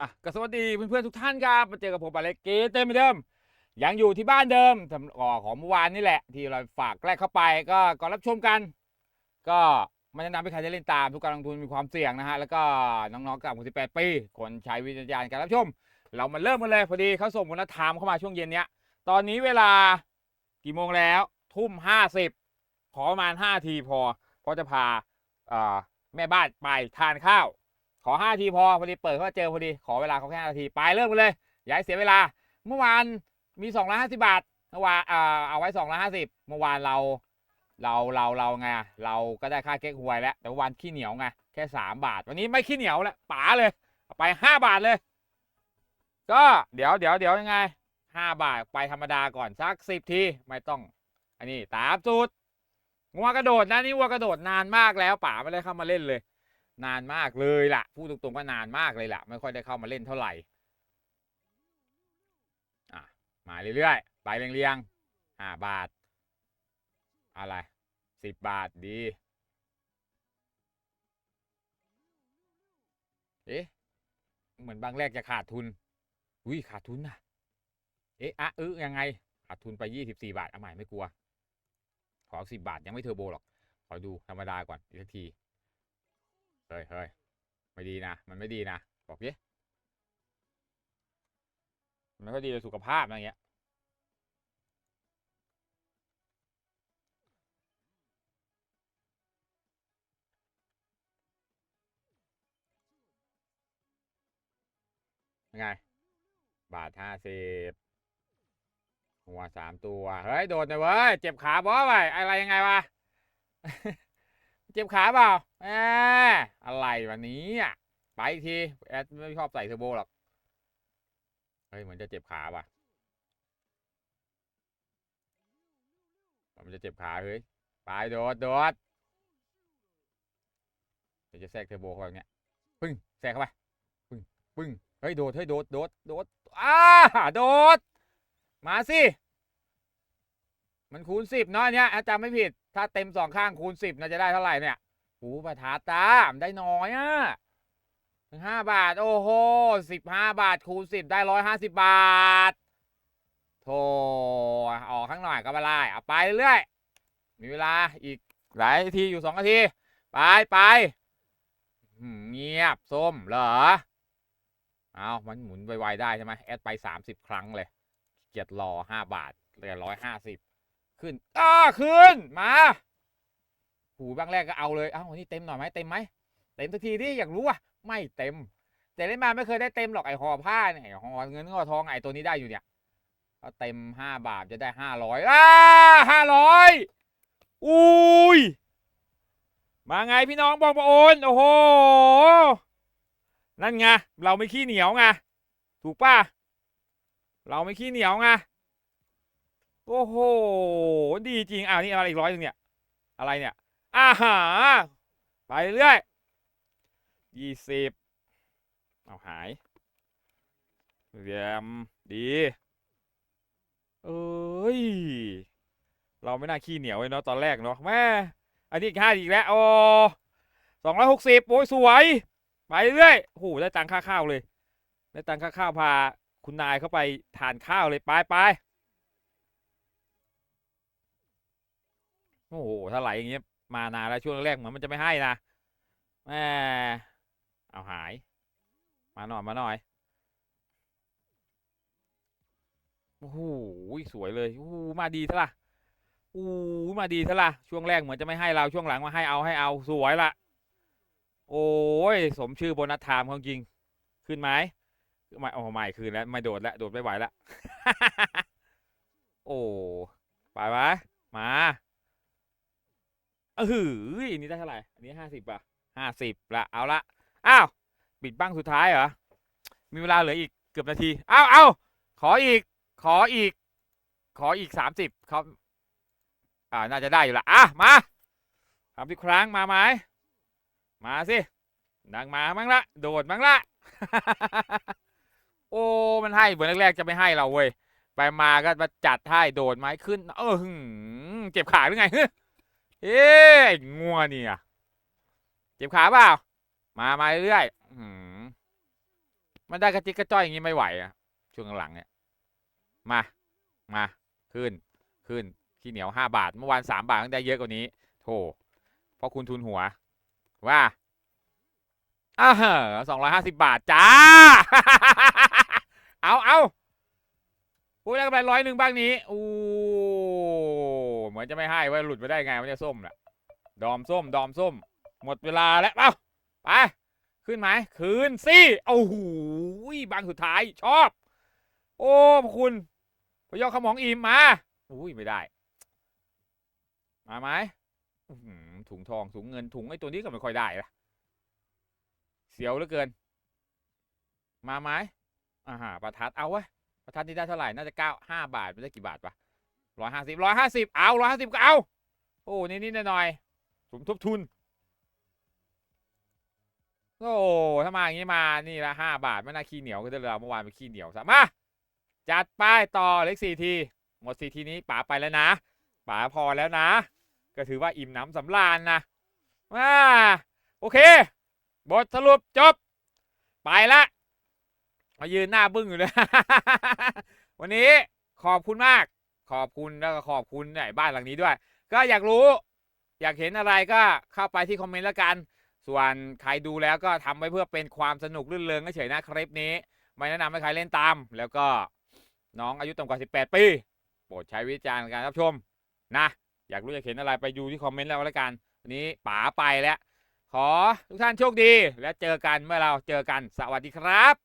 อะก็สวัสดีเพื่อนๆทุกท่านครับมาเจอกับผมอเล็กเกตเต็มเหมือนเดิมยังอยู่ที่บ้านเดิมสำก่อของเมื่อวานนี่แหละ ที่เราฝากแรกเข้าไปก็ก่อนรับชมกัน ก็ไม่แนะนำให้ใครจะเล่นตามทุกการลงทุนมีความเสี่ยงนะฮะแล้วก็น้องๆกับ18ปีคนใช้วิจารณญาณการรับชม เรามาเริ่มกันเลยพอดีเขาส่งคุณธรรมเข้ามาช่วงเย็นเนี้ยตอนนี้เวลากี่โมงแล้ว ทุ่มห้าสิบขอประมาณห้าทีพอเพราะจะพาเอ่อแม่บ้านไปทานข้าว ขอห้าทีพอพอดีเปิดเขาเจอพอดีขอเวลาเขาแค่ห้านาทีไปเริ่มกันเลยอย่าให้เสียเวลา เมื่อวานมีสองร้อยห้าสิบบาทเมื่อวานอ่าเอาไว้สองร้อยห้าสิบเมื่อวานเราเราเราเราไงเราก็ได้ค่าเก๊กฮวยแล้ว แต่เมื่อวานขี้เหนียวไงแค่สามบาท วันนี้ไม่ขี้เหนียวแล้วป๋าเลยไปห้าบาทเลย ก็เดี๋ยวเดี๋ยวเดี๋ยวยังไงห้าบาทไปธรรมดาก่อนสักสิบทีไม่ต้อง อันนี้ตามสูตรงัวกระโดดนะนี่วัวกระโดดนานมากแล้วป๋าไม่ได้เข้ามาเล่นเลย นานมากเลยล่ะ พูดตรงๆว่านานมากเลยล่ะ ไม่ค่อยได้เข้ามาเล่นเท่าไหร่อะมาเรื่อยๆ ไปเรียงๆห้าบาท อะไรสิบบาทดี เอ๊ะ เหมือนบางแรกจะขาดทุน อุ้ยขาดทุนนะเอ๊ะอะเออยังไง ขาดทุนไปยี่สิบสี่บาทเอาใหม่ไม่กลัว ขอสิบบาทยังไม่เทอร์โบหรอก ขอดูธรรมดาก่อนอีกที ฮ้ยเฮ้ยไม่ดีนะ มันไม่ดีนะ บอกดิมันไม่ค่อยดีต่อสุขภาพนะอย่างเงี้ย ไง บาทห้าสิบหัวสามตัว เฮ้ย โดดเลยเว้ย เจ็บขาบอสไปอะไรยังไงวะ เจ็บขาเปล่าแหมอะไรวันนี้อะไปอีกทีแอดไม่ชอบใส่เทอร์โบหรอก เฮ้ยเหมือนจะเจ็บขาว่ะมันจะเจ็บขาเฮ้ย ไปโดดโดดเดี๋ยวจะแทรกเทอร์โบเข้าไปอย่างเงี้ย ปึ้งแทรกเข้าไป ปึ้งปึ้งเฮ้ยโดดเฮ้ยโดดโดดโดดอ้าโดด มาสิ มันคูณสิบเนาะอันเนี้ยอาจารย์ไม่ผิด ถ้าเต็มสองข้างคูณสิบน่าจะได้เท่าไหร่เนี่ยหูประทาตามได้น้อยอะถึงห้าบาท โอ้โหสิบห้าบาทคูณสิบได้ร้อยห้าสิบบาทโธ่ออกข้างหน่อยก็ไม่ได้เอาไปเรื่อยๆมีเวลาอีกหลายนาทีอยู่สองนาที ไปไปเงียบส้มเหรอเอามันหมุนไวๆได้ใช่ไหมแอดไปสามสิบครั้งเลย เกียดรอห้าบาทเหลือร้อยห้าสิบ ขึ้นอ้าขึ้นมาหูบางแรกก็เอาเลยเอ้านี่เต็มหน่อยไหมเต็มไหมเต็มสักทีดิอยากรู้อะไม่เต็ม แต่เล่นมาไม่เคยได้เต็มหรอกไอห่อผ้าเนี่ยไอห่อเงินห่อทองไอ้ตัวนี้ได้อยู่เนี่ยก็เต็มห้าบาทจะได้ห้าร้อยอ้าห้าร้อยอุ้ยมาไงพี่น้องบอกมาโอนโอ้โหนั่นไงเราไม่ขี้เหนียวไงถูกป่ะเราไม่ขี้เหนียวไง โอ้โห ดีจริง อ้าว นี่อะไรอีกร้อยหนึงเนี่ย อะไรเนี่ยอาหา ไปเรื่อยยี่สิบเอาหายเรียมดี เอ้ย เราไม่น่าขี้เหนียวเลยเนาะตอนแรกเนาะแม่อันนี้อีกห้าอีกแล้วโอ้สองร้อยหกสิบโอ้ยสวย ไปเรื่อยโอ้โหได้ตังค่าข้าวเลย ได้ตังค่าข้าวพา คุณนายเข้าไปทานข้าวเลยไปไป โอ้โหถ้าไหลอย่างเงี้ยมานานแล้วช่วงแรกเหมือนมันจะไม่ให้นะแหมเอาหาย มาหน่อยมาหน่อยโอ้โหสวยเลยโอ้โหมาดีซะละโอ้โหมาดีซะละช่วงแรกเหมือนจะไม่ให้เราช่วงหลังมาให้เอาให้เอาสวยละโอ้ยสมชื่อโบนัสไทม์ของจริง ขึ้นไหมไม่โอ้ไม่คืนแล้วไม่โดดแล้วโดดไม่ไหวแล้วโอ้ไปไหมมา เออหืออันนี้ได้เท่าไหร่ อันนี้ห้าสิบป่ะห้าสิบละ เอาละ อ้าว ปิดบ้างสุดท้ายเหรอ มีเวลาเหลืออีกเกือบนาที อ้าวเอาขออีก ขออีก ขออีกสามสิบเขาอ่า น่าจะได้อยู่ละอะ มาสามสิบครั้งมาไหม มาสิดังมามั้งละ โดดมั้งละ โอ้ มันให้เหมือนแรกๆจะไม่ให้เราเว้ย ไปมาก็มาจัดให้โดดไม้ขึ้น เออหือเจ็บขาหรือไง เอ๊ะไอ้งัวเนี่ย เจ็บขาเปล่า มามาเรื่อยๆอื้อหือมันได้กระจิกกระจ้อยอย่างงี้ไม่ไหวอะช่วงหลังๆเนี่ย มา มา ขึ้น ขึ้น ขี้เหนียวห้าบาท เมื่อวานสามบาทต้องได้เยอะกว่านี้โธ่เพราะคุณทุนหัว ว่าอ้าเหอสองร้อยห้าสิบบาทจ้า เอาเอาพูดได้กำไรร้อยหนึ่งบ้างนี้อู้ มือนจะไม่ให้ว้ยหลุดไปได้ไงมันจะส้มน่ะดอมส้มดอมส้ม หมดเวลาแล้วเอ้าไปขึ้นไหมคืนสิโอ้โหบางสุดท้ายชอบ โอ้พระคุณพยอขมองอิ่มมาอุ้ยไม่ได้ มาไหมถุงทองถุงเงินถุงไอ้ตัวนี้ก็ไม่ค่อยได้ละเสียวเหลือเกิน มาไหมอ่าฮะประทัดเอาว้ยประทัดนี่ได้เท่าไหร่น่าจะเก้าห้าบาทไม่ได้กี่บาทปะ ร้อยห้าสิบร้อยห้าสิบเอาร้อยห้าสิบก็เอาโอ้นิดๆหน่อยๆสมทบทุนโอ้ถ้ามาอย่างนี้มานี่ละห้าบาทไม่น่าขี้เหนียวก็ได้เลยเมื่อวานไปขี้เหนียวซะมาจัดป้ายต่อเล็กสี่ที หมดสี่ทีนี้ป๋าไปแล้วนะป๋าพอแล้วนะ ก็ถือว่าอิ่มน้ำสำราญนะมาโอเค บทสรุปจบ ไปละมายืนหน้าบึ้งอยู่เลย วันนี้ขอบคุณมาก ขอบคุณแล้วก็ขอบคุณเนี่บ้านหลังนี้ด้วย ก็อยากรู้อยากเห็นอะไรก็เข้าไปที่คอมเมนต์แล้วกัน ส่วนใครดูแล้วก็ทำไว้เพื่อเป็นความสนุกรื่นเริงเฉยๆนะคลิปนี้ ไม่แนะนำให้ใครเล่นตาม แล้วก็น้องอายุต่ำกว่า 18 ปี โปรดใช้วิจารณ์ในการรับชมนะ อยากรู้อยากเห็นอะไรไปดูที่คอมเมนต์แล้วแล้วกันวันนี้ป๋าไปแล้ว ขอทุกท่านโชคดี และเจอกันเมื่อเราเจอกันสวัสดีครับ